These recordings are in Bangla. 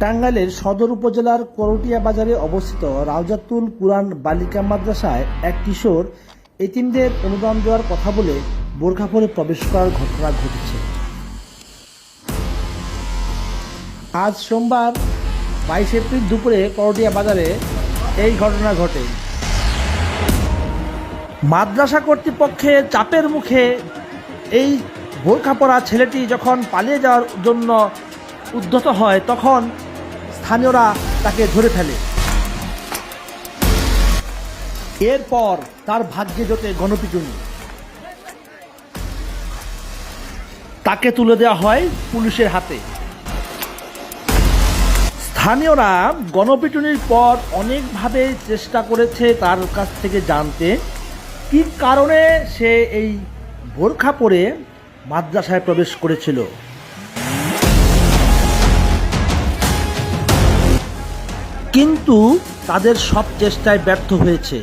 টাঙ্গাইলের সদর উপজেলার করটিয়া বাজারে অবস্থিত রাউজাতুল কুরআন বালিকা মাদ্রাসায় এক কিশোর এতিমদের অনুদান দেওয়ার কথা বলে বোরখা পরে প্রবেশ করার ঘটনা ঘটেছে। আজ সোমবার বাইশ এপ্রিল দুপুরে করটিয়া বাজারে এই ঘটনা ঘটে। মাদ্রাসা কর্তৃপক্ষের চাপের মুখে এই বোরখা পরা ছেলেটি যখন পালিয়ে যাওয়ার জন্য উদ্ধত হয়, তখন স্থানীয়রা তাকে ধরে ফেলে। এরপর তার ভাগ্যে জোটে গণপিটুনি। তাকে তুলে দেওয়া হয় পুলিশের হাতে। স্থানীয়রা গণপিটুনির পর অনেকভাবে চেষ্টা করেছে তার কাছ থেকে জানতে। কি কারণে সে এই বোরখা পরে মাদ্রাসায় প্রবেশ করেছিল। কিন্তু তাদের সব চেষ্টায় ব্যর্থ হয়েছে।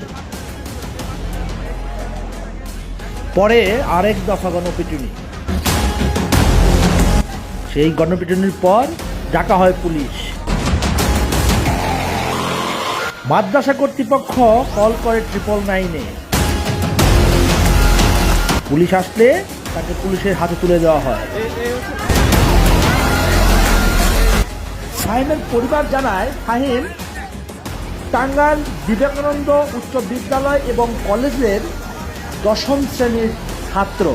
পরে আরেক দফা গণপিটুনি। সেই গণপিটুনির পর ডাকা হয় পুলিশ। মাদ্রাসা কর্তৃপক্ষ কল করে ট্রিপল নাইনে পুলিশ আসলে তাকে পুলিশের হাতে তুলে দেওয়া হয়। ফাহিমের পরিবার জানায়, ফাহিম টাঙ্গাল বিবেকানন্দ উচ্চ বিদ্যালয় এবং কলেজের দশম শ্রেণির ছাত্র।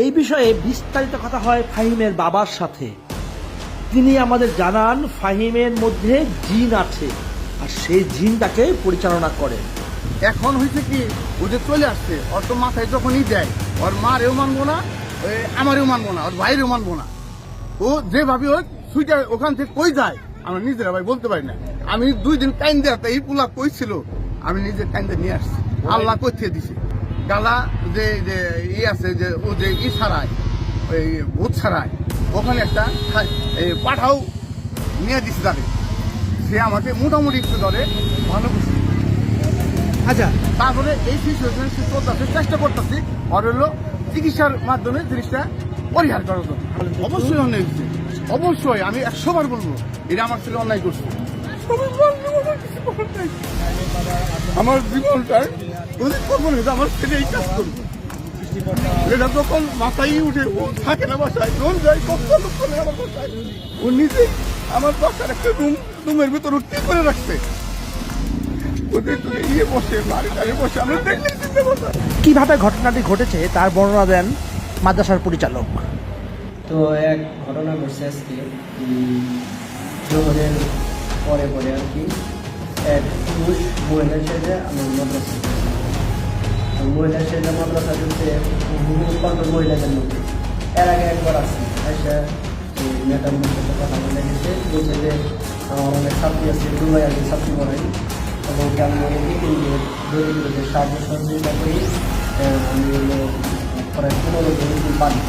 এই বিষয়ে বিস্তারিত কথা হয় ফাহিমের বাবার সাথে। তিনি আমাদের জানান ফাহিমের মধ্যে জিন আছে আর সেই জিন তাকে পরিচালনা করে এখন হয়েছে কি ও যে চলে আসছে ওর তো মাথায় যখনই দেয় ওর মারেও মানবো না আমারও মানবো না ওর ভাইরেও মানবো না। ও যেভাবে হোক সুইটা ওখান থেকে কই যায় আমরা নিজেরা ভাই বলতে পারি না। আমি দুই দিন টাইম দেওয়া এই পুলা কই ছিল আমি নিজের টাইম দিয়ে নিয়ে আসছি। আল্লাহ কোথিয়ে দিছে। গালা যে যে ই আছে যে ও যে ই ছাড়ায় ওই ভূত ছাড়ায় ওখানে একটা এই পাঠাও নিয়ে দিচ্ছে তাদের সে আমাকে মোটামুটি একটু ধরে ভালো করছে। আচ্ছা। তারপরে এই সিচুয়েশন সে চলতেছে চেষ্টা করতেছি আর হলো চিকিৎসার মাধ্যমে জিনিসটা পরিহার করার জন্য। অবশ্যই অন্যায় হচ্ছে অবশ্যই আমি একশো বার বলব এটা আমার ছেলে অন্যায় করছে। আমার জীবনটায় যদি আমার ছেলে এই কাজ করবে? এটা যখন মাথায় উঠে ও থাকে না বাসায় যখন যায় কত লোক করে আমার বাসায়। ও নিজে আমার বাসার একটা রুম রুমের ভিতর কি করে রাখছে? ইয়ে কীভাবে ঘটনাটি ঘটেছে তার বর্ণনা দেন মাদ্রাসার পরিচালক। তো এক ঘটনা ঘটছে আজকে। জোহরের পরে পরে আর কি এক পুরুষ মহিলার সাথে আমার মাদ্রাসা তো মহিলার সাথে মাদ্রাসা চলছে কত মহিলাদের মধ্যে। এর আগে একবার আসি এসে ম্যাডামের সাথে কথা বলে গেছে, বলছে যে আমার অনেক ছাত্রী আছে, দুবাই আগে ছাত্রী পড়াই এবং কেমন এটিএমদের দরিদ্রদের সাহায্য সহযোগিতা করি আমি হলো প্রায় পনেরো জন পারি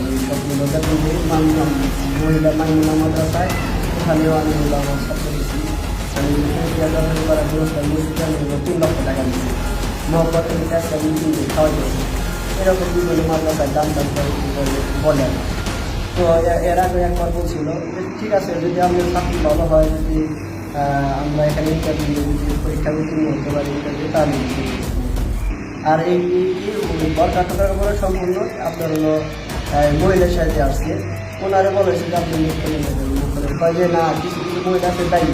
এই সবগুলো বেতন দিয়ে মানলাম, মহিলা মাইমুনা মাদ্রাসায় ওখানেও আমি আমার ছাত্র। দিচ্ছি আমি আমি তিন লক্ষ টাকা দিচ্ছি মহব্বত থেকে একটা মিটিং খাওয়া দিয়েছি এরকম বিভিন্ন মাদ্রাসায় দাম দাম করে কি করে বলে আর কি। তো এর আগে একবার বলছিল যে ঠিক আছে যদি আমাদের চাকরি ভালো হয় যদি আমরা এখানে ইন্টারভিউ যদি পরীক্ষা উত্তীর্ণ হতে পারি। আর এই বরকাটকের উপরে সম্পূর্ণ আপনার হলো মহিলার সাথে আসছে ওনারা বলেছে আপনি মুখ যে না কিছু কিছু মহিলা আছে দায়ী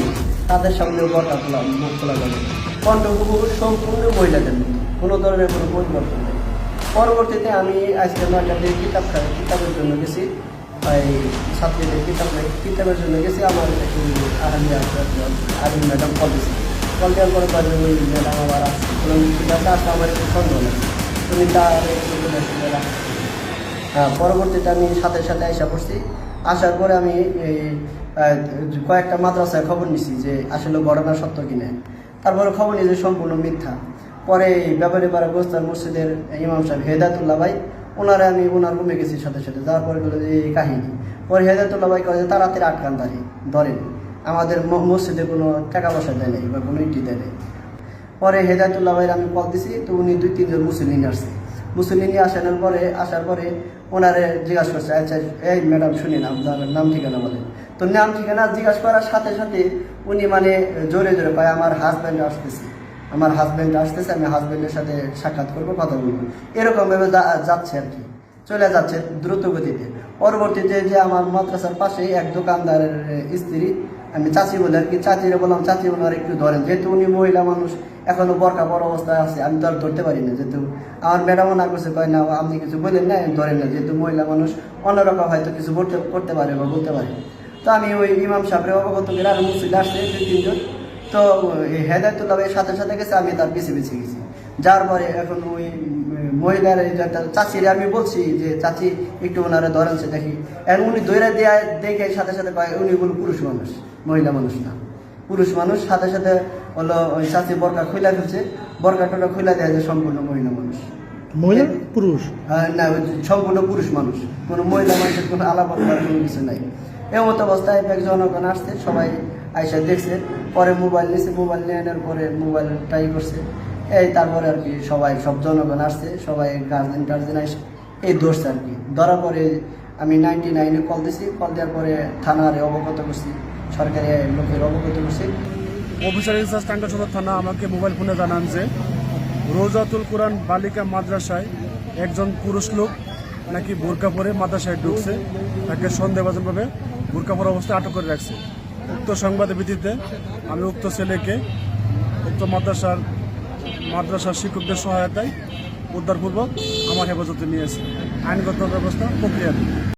তাদের সামনেও বরকা খোলা মুখ খোলা যাবে কণ্ঠকুকুর সম্পূর্ণ মহিলাদের মতো কোনো ধরনের কোনো পরিবর্তন নেই। পরবর্তীতে আমি আজকে নয়টাতে কিতাব কিতাবের জন্য গেছি। এই ছাত্রীদের কিতাব নেই কিতাবের জন্য গেছি। আমার একটু আরিম ম্যাডাম কল দিয়েছি কল দেওয়ার পরে ম্যাডাম আবার আসছে বললাম, ঠিক আসলে আমার একটু সন্দেহ লাগছে তুমি তার। হ্যাঁ পরবর্তীতে আমি সাথে সাথে আইসা পড়ছি। আসার পরে আমি এই কয়েকটা মাদ্রাসায় খবর নিছি যে আসলে ঘটনা সত্য কিনা তারপরে খবর নিয়ে যে সম্পূর্ণ মিথ্যা। পরে ব্যাপারে পাড়া গোস্তার মসজিদের ইমাম সাহেব হেদায়তুল্লাহ ভাই, ওনারে আমি ওনার রুমে গেছি সাথে সাথে। যাওয়ার পরে বলে যে এই কাহিনী। পরে হেদায়তুল্লাহ ভাই যে তাড়াতাড়ি আটকান দাঁড়িয়ে ধরেন। আমাদের মসজিদে কোনো টাকা পয়সা দেয় নাই বা কোনো ইটি দেয় নাই। পরে হেদায়তুল্লাহ ভাইয়ের আমি কল দিছি, তো উনি দুই তিনজন মুসলিম আসছে। মুসলিম আসানোর পরে, আসার পরে ওনারে জিজ্ঞাসা করছে আচ্ছা এই ম্যাডাম শুনি না আপনার নাম ঠিকানা বলেন তো নাম ঠিকানা জিজ্ঞাসা করার সাথে সাথে উনি মানে জোরে জোরে পায় আমার হাজব্যান্ড আসতেছে। আমার হাজব্যান্ড আসতেছে, আমি হাজব্যান্ডের সাথে সাক্ষাৎ করব, কথা বলব। এরকম ভাবে যাচ্ছে আর কি। চলে যাচ্ছে দ্রুত গতিতে পরবর্তীতে যে আমার মাদ্রাসার পাশেই এক দোকানদারের স্ত্রী, আমি চাচি বলে আর কি, চাচিরে বললাম, চাচি ওনার একটু ধরেন, যেহেতু উনি মহিলা মানুষ, এখনও বরকা বড় অবস্থায় আছে, আমি তো আর ধরতে পারি না যেহেতু। আমার ম্যাডামও না করছে কয় না, আপনি কিছু বলেন না ধরেন না, যেহেতু মহিলা মানুষ, অন্যরকম হয়তো কিছু বলতে করতে পারে বা বলতে পারে। তো আমি ওই ইমাম সাহেবের অবগত করে আর মুসিদ আসছে দুই তিনজন। তো এই হেদায়তুল্লাহ সাথে সাথে গেছে আমি তার পিছিয়ে পিছিয়ে গেছি। যার পরে এখন ওই মহিলার চাচিরে আমি বলছি যে চাচি একটু ওনারা ধরেন সে দেখি। এখন উনি দৈরা দেয়া দেখে সাথে সাথে উনি বল পুরুষ মানুষ মহিলা মানুষ না। পুরুষ মানুষ সাথে সাথে হলো ওই চাচি বরকা খুলে ফেলছে। বরকা টোটা খুলে দেয় যে সম্পূর্ণ মহিলা মানুষ। মহিলা পুরুষ? না সম্পূর্ণ পুরুষ মানুষ। কোনো মহিলা মানুষের কোনো আলাপ করার কোনো কিছু নাই। এই মতো অবস্থায় এক জনগণ আসছে, সবাই আইসা দেখছে। পরে মোবাইল নিয়েছে মোবাইল নিয়ে পরে মোবাইল ট্রাই করছে। এই তারপরে আর কি সবাই, সব জনগণ আসছে, সবাই গার্জেন টার্জেন আসে এই ধরছে আর কি। ধরার পরে আমি নাইনটি নাইনে কল দিছি কল দেওয়ার পরে থানারে অবগত করছি, সরকারি লোকের অবগত করছি। অফিসার ইনচার্জ টাঙ্গা সদর থানা আমাকে মোবাইল ফোনে জানান যে, রোজাতুল কোরআন বালিকা মাদ্রাসায় একজন পুরুষ লোক নাকি বোরকা পরে মাদ্রাসায় ঢুকছে, তাকে সন্দেহভাজনভাবে বোরকা পরে অবস্থায় আটক করে রাখছে। উক্ত সংবাদের ভিত্তিতে আমি উক্ত ছেলেকে, উক্ত মাদ্রাসার মাদ্রাসার শিক্ষকদের সহায়তায় উদ্ধারপূর্বক আমার হেফাজতে নিয়েছে আইনগত ব্যবস্থা প্রক্রিয়া